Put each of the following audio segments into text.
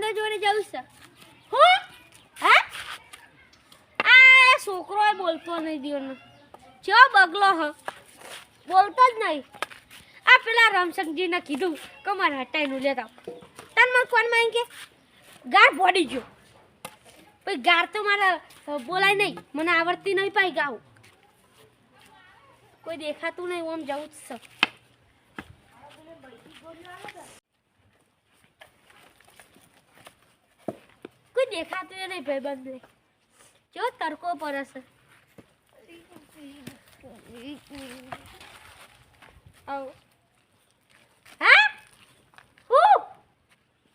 ભાઈબંધો જોઈને જવું છે હું? હે? આ છોકરો બોલતો નહીં દિયોનો. જો બગલો હ. બોલતો જ નહીં. આ પેલા રામસંગજીને કીધું કે મારે હટાઈનું લેતા. તન મને ફોનમાં એમ કે, ગાર પડી ગયો. પછી ગાર તો મારે બોલાય નહીં. મને આવડતી નહીં પાઈ ગાવું. કોઈ દેખાતું નહીં, ઓમ જવું જ છે. કોઈ દેખાતું નહીં ભાઈબંધ જો તડકો પડે છે. હા? હું?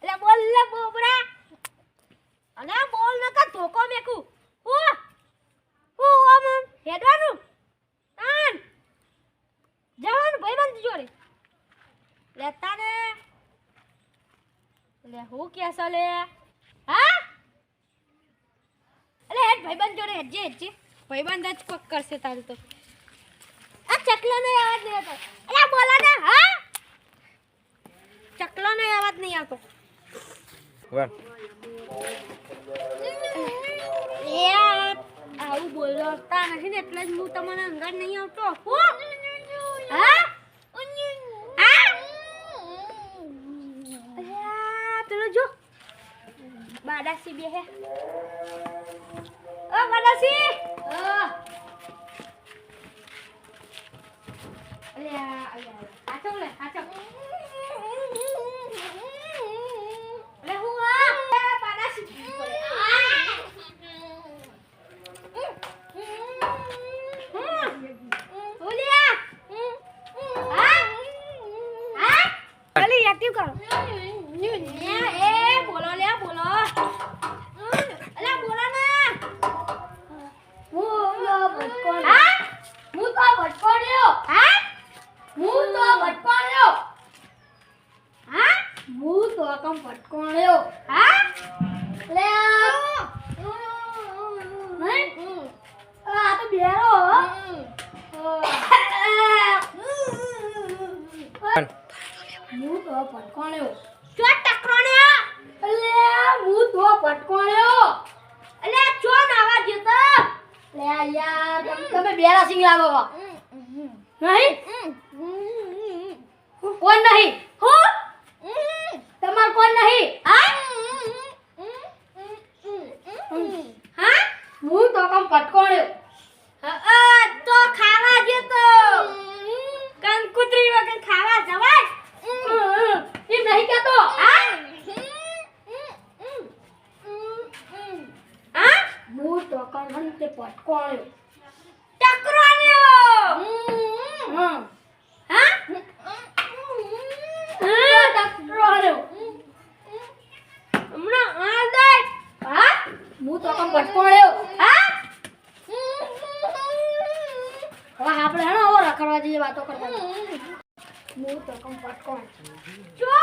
એટલે બોલ, લે બોબડા અને બોલ નકા ધોકો મેકું. હું? હું આમ હેડવાનું? આન જવાનું ભાઈબંધ જોડે. લેતા ને લે, હું કેસો લે હા? અલે હેડ ભાઈબંધ જોડે હેડજે હેડજે ભાઈબંધ જ કોક કરશે તારું તો. આ ચકલો નો અવાજ નહીં આવતો. અરે બોલો ને હા? ચકલો નો અવાજ નહીં આવતો. વન એ આવું બોલતા નથી ને એટલે જ હું તમને અંગાર નહીં આવતો. હું? પેલો જો. બાડાસી બે હે. અ. અલ્યા અલ્યા આચો લે આચો લે હું આ હા? હા? ચાલી એક્ટિવ કરો. બોલો લે બોલો અલા બોલો ને હા હું તો ભટકોડ્યો હા હું તો ભટકોડ્યો હા હું? તો હા? લે આ તો બેરો હો. તો ભટકોડ્યો ચો ટકરોને લે, હું તો ભટકોડ્યો અલે ચો નાવા જતો લે, યાર, તમે બેરા સિંગ લાવો નહીં? કોણ નહીં? હું? તમાર કોણ નહીં. હા? હા? હું તો કમ પટકોણ્યો તો ખાવા જતો કંકુતરી વગર ખાવા જવાય એ નહીં કેતો હા હા હું તો કમ તે ભટકોડ્યો ટકરોન્યો હમ હા ભટકોડ્યો હમણાં આ દે હા હું તો કમ ભટકોડ્યો હા હવે આપણે હેણો હવે રખડવા જઈએ વાતો કરતા હું તો કમ ભટકોડ્યો ચો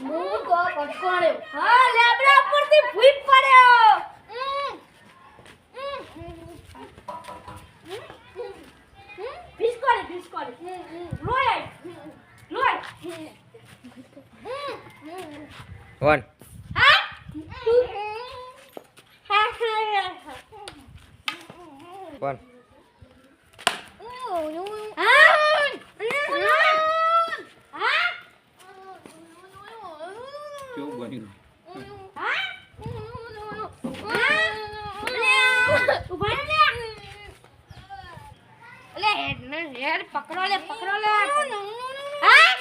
હું તો ભટકોડ્યો હા લેબડા ઉપરથી ભૂઈ પડ્યો ભીસકોડી ભીસકોડી લોય લોય વન હા હા હા વન કેવું બન્યું પકડો લે પકડો લે હા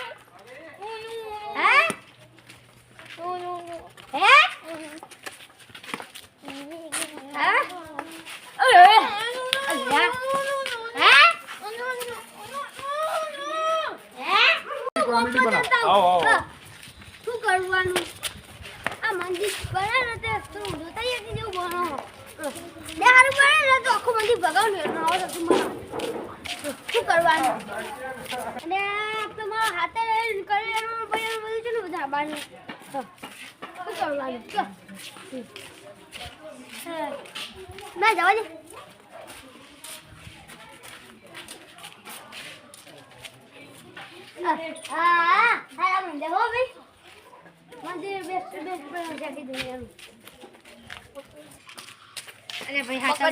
હા હે હા ઓય અલ્યા હે હે કોમેડી બના આવો આવો શું કરવાનું આ બને તે તું જોતા જતી જેવું બનો બે હારું ને તો આખું મંદિર ભગાવવાનું એટલું આવો તો શું કરવાનું અને હાથે રહીને કરી એનું પછી બધું છે ને શું કરવાનું કયો ના જવા દે હા હા હા મંદિર હો ભાઈ મંદિર બેસ્ટ બેસ્ટ ફ્રેન્ડ છે આખી દુનિયાનું અરે ભાઈ હા?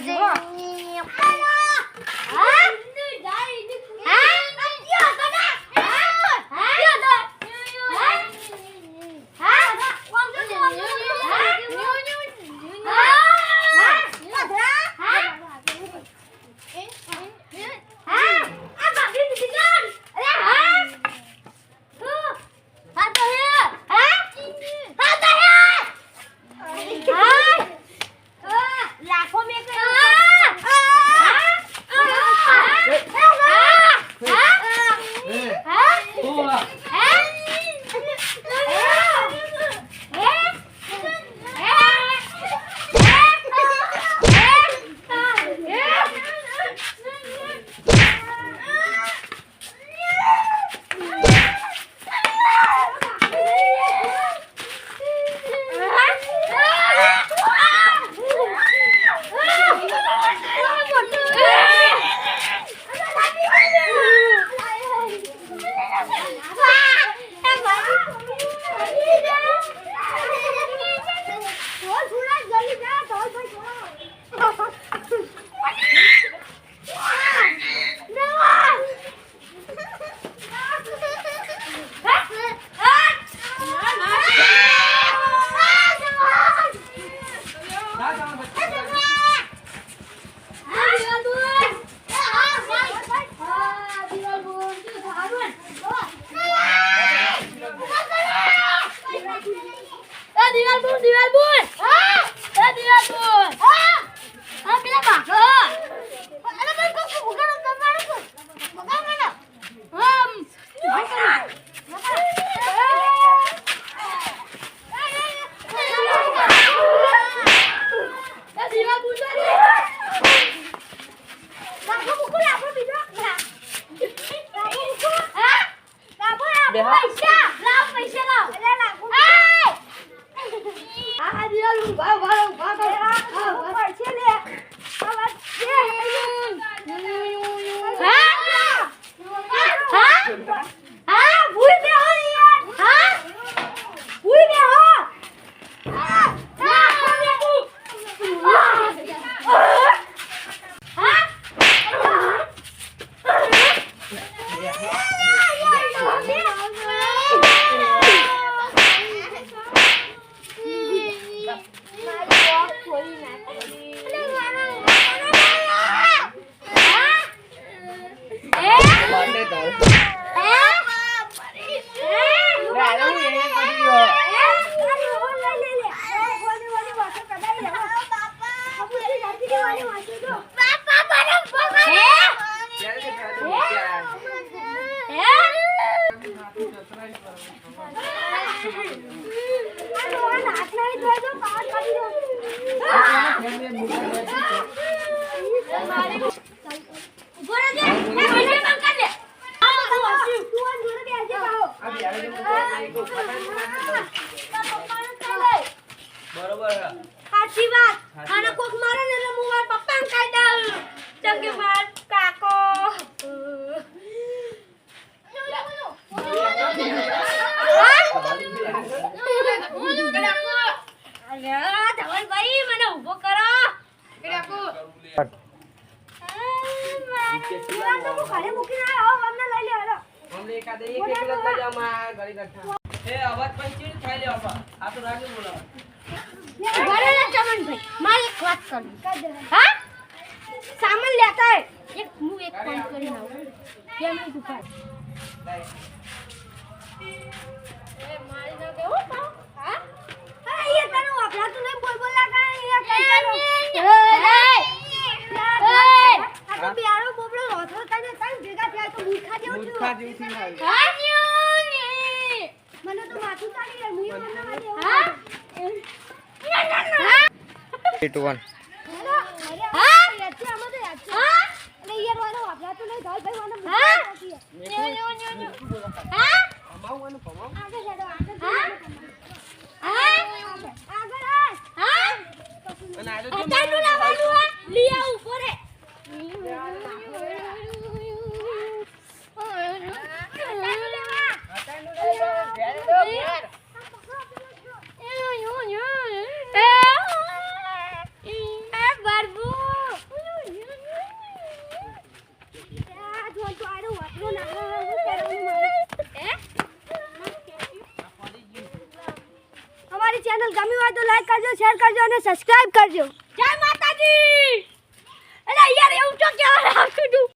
Deja. બરોબર. સાચી વાત. અને કોક મારે ને એટલે હું મારા પપ્પાને કહી દઉં. ચમ માર કાકો. ધવલભાઈ મને ઊભો કરો. દિવાલ તો હું ઘરે મૂકીને આવ્યો અમને લઈ લે હાલો. અમને એકાદ એક એક જ બજાવમાં ઘડી બેઠા. એ અવાજ પણ ચીડ થાય લે બાપા. આ તો રાગે બોલાવે. ઘરે ને ચમનભાઈ મારે એક વાત કરવી હા સામાન લેતા હે. એક હું એક ફોન કરી આવું મિનિટ ઊભા રહો. એ મારી ના કેવું પાઉં? હા અરે અહીંયા તને વાપરાતું નહીં બોલ બોલ લાગે અહીંયા કઈ કરો આ તો બિયારો તને તને ભેગા થયા તો મૂર્ખા જેવું મૂર્ખા. મને તો માથું ચાલી હા ના ના ના. હા યાદ છે આમાં તો યાદ છે હા અને યાર વાળો વાપરાતું નહીં ભાઈ ભાઈ મને હા? મૂર્ખા નથી. ન્યુ ન્યુ ન્યુ ન્યુ. હા કમાવવાનું કમાવ. આગળ હેડો આગળ હા? આગળ આગળ આય. હા અને આ તો જો અત્યારનું લાવવાનું હોય લઈ આવું ઊભો રે અત્યારનું લઈ લો. ઘેર લો, ઘેર. ચેનલ ગમી હોય તો લાઈક કરજો શેર કરજો અને સબસ્ક્રાઇબ કરજો. જય માતાજી! અરે યાર એવું તો કહેવાય? રાખું હતું